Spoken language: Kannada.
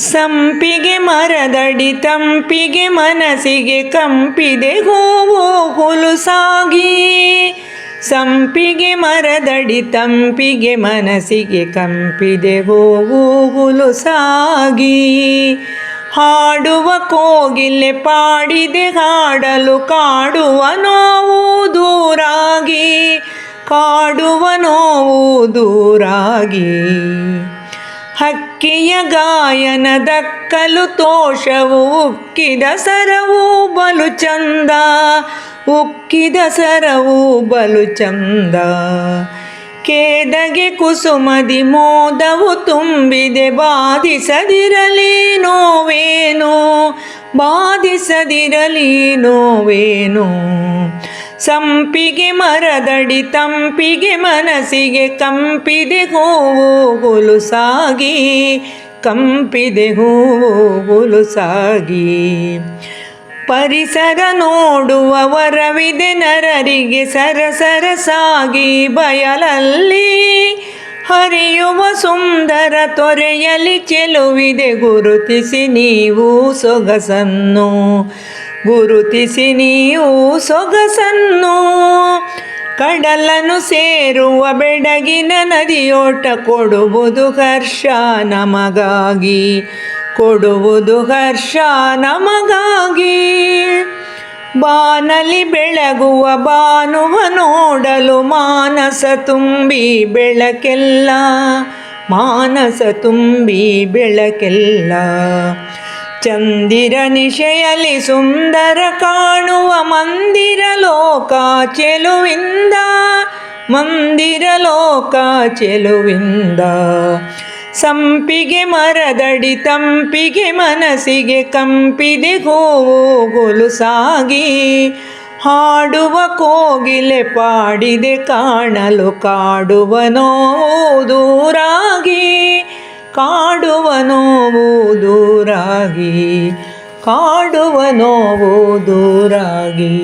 ಸಂಪಿಗೆ ಮರದಡಿ ತಂಪಿಗೆ ಮನಸ್ಸಿಗೆ ಕಂಪಿದೆ ಹೂವು ಹುಲುಸಾಗಿ. ಸಂಪಿಗೆ ಮರದಡಿ ತಂಪಿಗೆ ಮನಸ್ಸಿಗೆ ಕಂಪಿದೆ ಹೂವು ಹುಲುಸಾಗಿ. ಹಾಡುವ ಕೋಗಿಲೆ ಪಾಡಿದೆ ಹಾಡಲು ಕಾಡುವ ನೋವು ದೂರಾಗಿ. ಕಾಡುವ ನೋವು ದೂರಾಗಿ. ಹಕ್ಕಿಯ ಗಾಯನ ದಕ್ಕಲು ತೋಷವು ಉಕ್ಕಿದ ಸರವು ಬಲು ಚಂದ, ಉಕ್ಕಿದ ಸರವು ಬಲು ಚಂದ. ಕೇದಗೆ ಕುಸುಮದಿ ಮೋದವು ತುಂಬಿದೆ, ಬಾಧಿಸದಿರಲಿ ನೋವೇನು ಬಾಧಿಸದಿರಲಿ ನೋವೇನು. ಸಂಪಿಗೆ ಮರದಡಿ ತಂಪಿಗೆ ಮನಸ್ಸಿಗೆ ಕಂಪಿದೆ ಹೂವು ಹುಲುಸಾಗಿ, ಕಂಪಿದೆ ಹೂವು ಹುಲುಸಾಗಿ. ಪರಿಸರ ನೋಡುವ ವರವಿದೆ ನರರಿಗೆ ಸರಸರಸಾಗಿ ಬಯಲಲ್ಲಿ ಹರಿಯುವ ಸುಂದರ ತೊರೆಯಲಿ ಚೆಲುವಿದೆ ಗುರುತಿಸಿ ನೀವು ಸೊಗಸನ್ನು. ಗುರುತಿಸಿ ನೀವು ಸೊಗಸನ್ನು. ಕಡಲನ್ನು ಸೇರುವ ಬೆಡಗಿನ ನದಿಯೋಟ ಕೊಡುವುದು ಹರ್ಷ ನಮಗಾಗಿ. ಕೊಡುವುದು ಹರ್ಷ ನಮಗಾಗಿ. ಬಾನಲಿ ಬೆಳಗುವ ಬಾನುವ ನೋಡಲು ಮಾನಸ ತುಂಬಿ ಬೆಳಕೆಲ್ಲ, ಮಾನಸ ತುಂಬಿ ಬೆಳಕೆಲ್ಲ. ಚಂದಿರ ನಿಶೆಯಲಿ ಸುಂದರ ಕಾಣುವ ಮಂದಿರ ಲೋಕ ಚೆಲುವಿಂದ, ಮಂದಿರ ಲೋಕ ಚೆಲುವಿಂದ. ಸಂಪಿಗೆ ಮರದಡಿ ತಂಪಿಗೆ ಮನಸ್ಸಿಗೆ ಕಂಪಿದೆ ಹೂವು ಹುಲುಸಾಗಿ ಹಾಡುವ ಕೋಗಿಲೆ ಪಾಡಿದೆ ಕಾಣಲು ಕಾಡುವ ನೋವು ದೂರಾಗಿ, ಕಾಡುವ ನೋವು ದೂರಾಗಿ ಕಾಡುವ ನೋವು ದೂರಾಗಿ.